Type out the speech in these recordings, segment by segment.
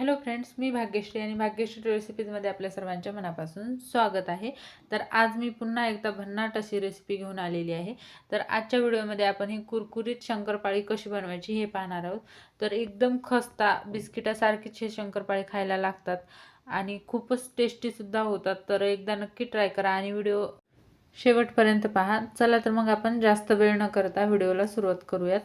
Hello friends मी भाग्यश्री आणि भाग्यश्री रेसिपीजमध्ये आपल्या सर्वांच्या मनापासून स्वागत आहे. तर आज मी पुन्हा एकदा भन्नाट अशी रेसिपी घेऊन आलेली आहे. तर आजच्या व्हिडिओमध्ये आपण ही कुरकुरीत शंकरपाळी कशी बनवायची हे पाहणार आहोत. तर एकदम खस्ता बिस्किटासारखीच हे शंकरपाळी खायला लागतात आणि खूपच टेस्टीसुद्धा होतात. तर एकदा नक्की ट्राय करा आणि व्हिडिओ शेवटपर्यंत पहा. चला तर मग आपण जास्त वेळ न करता व्हिडिओला सुरुवात करूयात.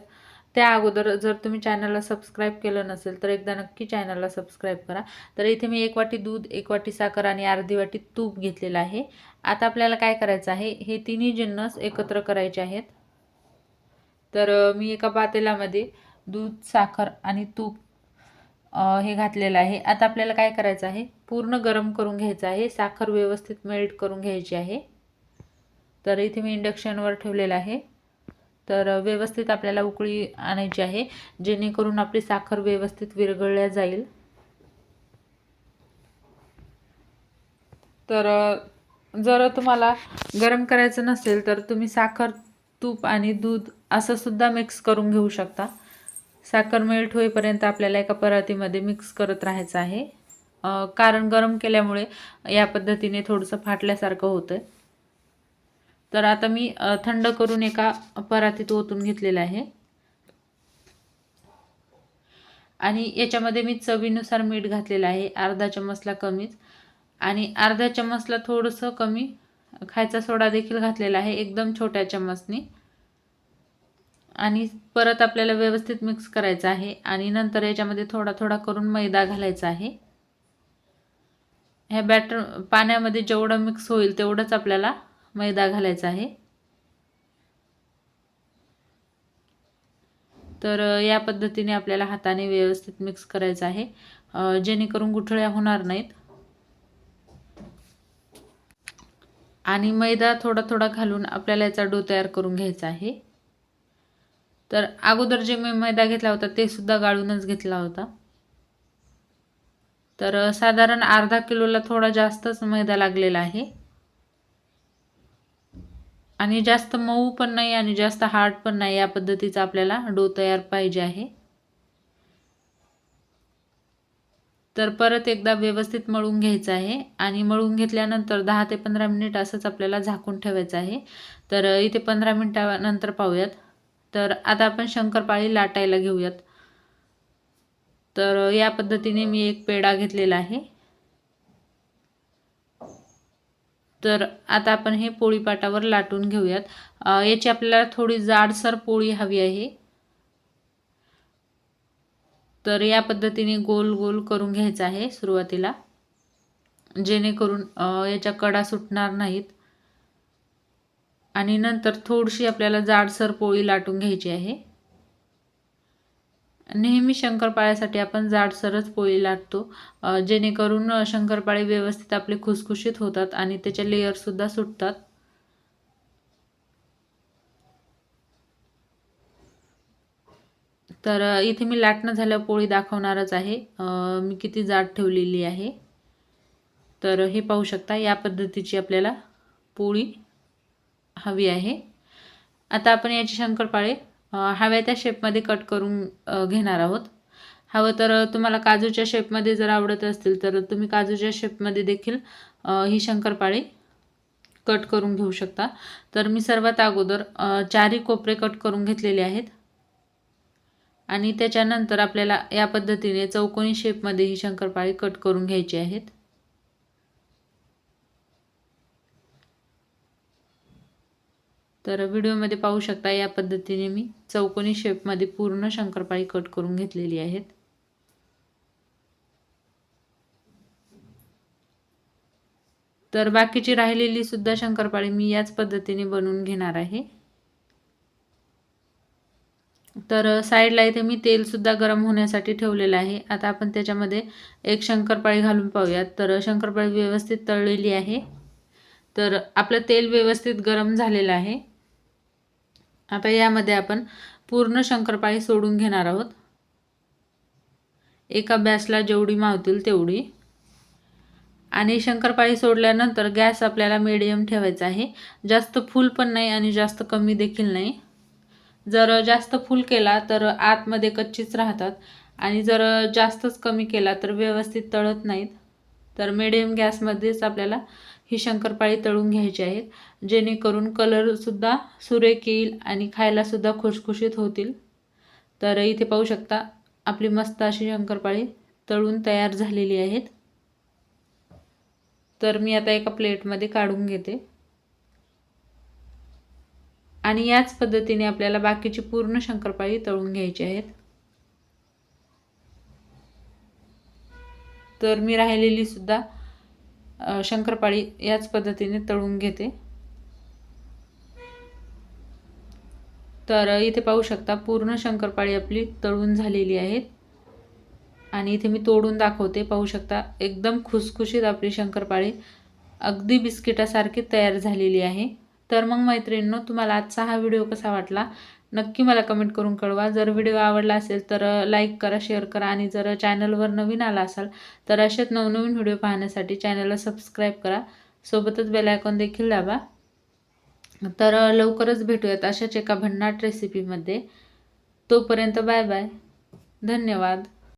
त्या अगोदर जर तुम्ही चॅनलला सबस्क्राईब केलं नसेल तर एकदा नक्की चॅनलला सबस्क्राईब करा. तर इथे मी एक वाटी दूध एक वाटी साखर आणि अर्धी वाटी तूप घेतलेलं आहे. आता आपल्याला काय करायचं आहे हे तिन्ही जिन्नस एकत्र करायचे आहेत. तर मी एका पातेल्यामध्ये दूध साखर आणि तूप हे घातलेलं आहे. आता आपल्याला काय करायचं आहे पूर्ण गरम करून घ्यायचं आहे. साखर व्यवस्थित मेल्ट करून घ्यायची आहे. तर इथे मी इंडक्शनवर ठेवलेलं आहे. तर व्यवस्थित आपल्याला उकळी आणायची आहे जेणेकरून आपली साखर व्यवस्थित विरघळल्या जाईल. तर जर तुम्हाला गरम करायचं नसेल तर तुम्ही साखर तूप आणि दूध असं सुद्धा मिक्स करून घेऊ शकता. साखर मेल्ट होईपर्यंत आपल्याला एका परातीमध्ये मिक्स करत राहायचं आहे. कारण गरम केल्यामुळे या पद्धतीने थोडंसं फाटल्यासारखं होतं तर आता मी थंड करून एका परातीत ओतून घेतलेलं आहे. आणि याच्यामध्ये मी चवीनुसार मीठ घातलेलं आहे अर्धा चम्मचला कमीच. आणि अर्ध्या चम्मचला थोडंसं कमी खायचा सोडा देखील घातलेला आहे एकदम छोट्या चम्मचनी. आणि परत आपल्याला व्यवस्थित मिक्स करायचं आहे आणि नंतर याच्यामध्ये थोडा थोडा करून मैदा घालायचा आहे. ह्या बॅटर पाण्यामध्ये जेवढं मिक्स होईल तेवढंच आपल्याला मैदा घालायचा आहे. तर या पद्धतीने आपल्याला हाताने व्यवस्थित मिक्स करायचं आहे. जेणेकरून गुठळ्या होणार नाहीत. आणि मैदा थोडा थोडा घालून आपल्याला याचा डो तयार करून घ्यायचा आहे. तर अगोदर जे मी मैदा घेतला होता ते सुद्धा गाळूनच घेतला होता. तर साधारण अर्धा किलोला थोडा जास्तच मैदा लागलेला आहे. आणि जास्त मऊ पण नाही आणि जास्त हार्ड पण नाही या पद्धतीचा आपल्याला डो तयार पाहिजे आहे. तर परत एकदा व्यवस्थित मळून घ्यायचं आहे आणि मळून घेतल्यानंतर दहा ते पंधरा मिनिट असंच आपल्याला झाकून ठेवायचं आहे. तर इथे पंधरा मिनटानंतर पाहूयात. तर आता आपण शंकरपाळी लाटायला घेऊयात. तर या पद्धतीने मी एक पेढा घेतलेला आहे. तर आता आपण हे पोळीपाटावर लाटून घेऊयात. याची आपल्याला थोडी जाडसर पोळी हवी आहे. तर या पद्धतीने गोल गोल करून घ्यायचं आहे सुरुवातीला. जेणेकरून याच्या कडा सुटणार नाहीत. आणि नंतर थोडीशी आपल्याला जाडसर पोळी लाटून घ्यायची आहे. नेहमी शंकरपाळ्यासाठी आपण जाडसरच पोळी लाटतो जेणेकरून शंकरपाळे व्यवस्थित आपले खुसखुशीत होतात आणि त्याचे लेअरसुद्धा सुटतात. तर इथे मी लाटणं झाल्या पोळी दाखवणारच आहे. मी किती जाड ठेवलेली आहे. तर हे पाहू शकता या पद्धतीची आपल्याला पोळी हवी आहे. आता आपण याची शंकरपाळे हव्या त्या शेपमध्ये कट करून घेणार आहोत. हवं तर तुम्हाला काजूच्या शेपमध्ये जर आवडत असतील तर तुम्ही काजूच्या शेपमध्ये देखील ही शंकरपाळी कट करून घेऊ शकता. तर मी सर्वात अगोदर चारी कोपरे कट करून घेतलेले आहेत. आणि त्याच्यानंतर आपल्याला या पद्धतीने चौकोनी शेपमध्ये ही शंकरपाळी कट करून घ्यायची आहेत. तर व्हिडिओमध्ये पाहू शकता या पद्धतीने मी चौकोनी शेपमध्ये पूर्ण शंकरपाळी कट करून घेतलेली आहेत. तर बाकीची राहिलेली सुद्धा शंकरपाळी मी याच पद्धतीने बनवून घेणार आहे. तर साईडला इथे मी तेलसुद्धा गरम होण्यासाठी ठेवलेलं आहे. आता आपण त्याच्यामध्ये एक शंकरपाळी घालून पाहूयात. तर शंकरपाळी व्यवस्थित तळलेली आहे. तर आपलं तेल व्यवस्थित गरम झालेलं आहे. आता यामध्ये आपण पूर्ण शंकरपाळी सोडून घेणार आहोत. एका बॅसला जेवढी मावतील तेवढी. आणि शंकरपाळी सोडल्यानंतर गॅस आपल्याला मिडियम ठेवायचा आहे. जास्त फुल पण नाही आणि जास्त कमी देखील नाही. जर जास्त फुल केला तर आतमध्ये कच्चीच राहतात. आणि जर जास्तच कमी केला तर व्यवस्थित तळत नाहीत. तर मिडियम गॅसमध्येच आपल्याला ही शंकरपाळी तळून घ्यायची आहेत जेणेकरून कलरसुद्धा सुरेख येईल आणि खायलासुद्धा खुशखुशीत होतील. तर इथे पाहू शकता आपली मस्त अशी शंकरपाळी तळून तयार झालेली आहेत. तर मी आता एका प्लेटमध्ये काढून घेते. आणि याच पद्धतीने आपल्याला बाकीची पूर्ण शंकरपाळी तळून घ्यायची आहेत. तर मी राहिलेली सुद्धा शंकरपाळी याच पद्धतीने तळून घेते. तर इथे पाहू शकता पूर्ण शंकरपाळी आपली तळून झालेली आहेत. आणि इथे मी तोडून दाखवते. पाहू शकता एकदम खुसखुशीत आपली शंकरपाळी अगदी बिस्किटासारखी तयार झालेली आहे. तर मग मैत्रिणींनो तुम्हाला आजचा हा व्हिडिओ कसा वाटला? नक्की मला कमेंट करून कळवा. जर व्हिडिओ आवडला असेल तर लाईक करा शेअर करा आणि जर चॅनलवर नवीन आला असाल तर अशाच नवनवीन व्हिडिओ पाहण्यासाठी चॅनलला सबस्क्राईब करा. सोबतच बेल आयकॉन देखील दाबा. तर लवकरच भेटूयात अशाच एका भन्नाट रेसिपीमध्ये तोपर्यंत बाय बाय धन्यवाद.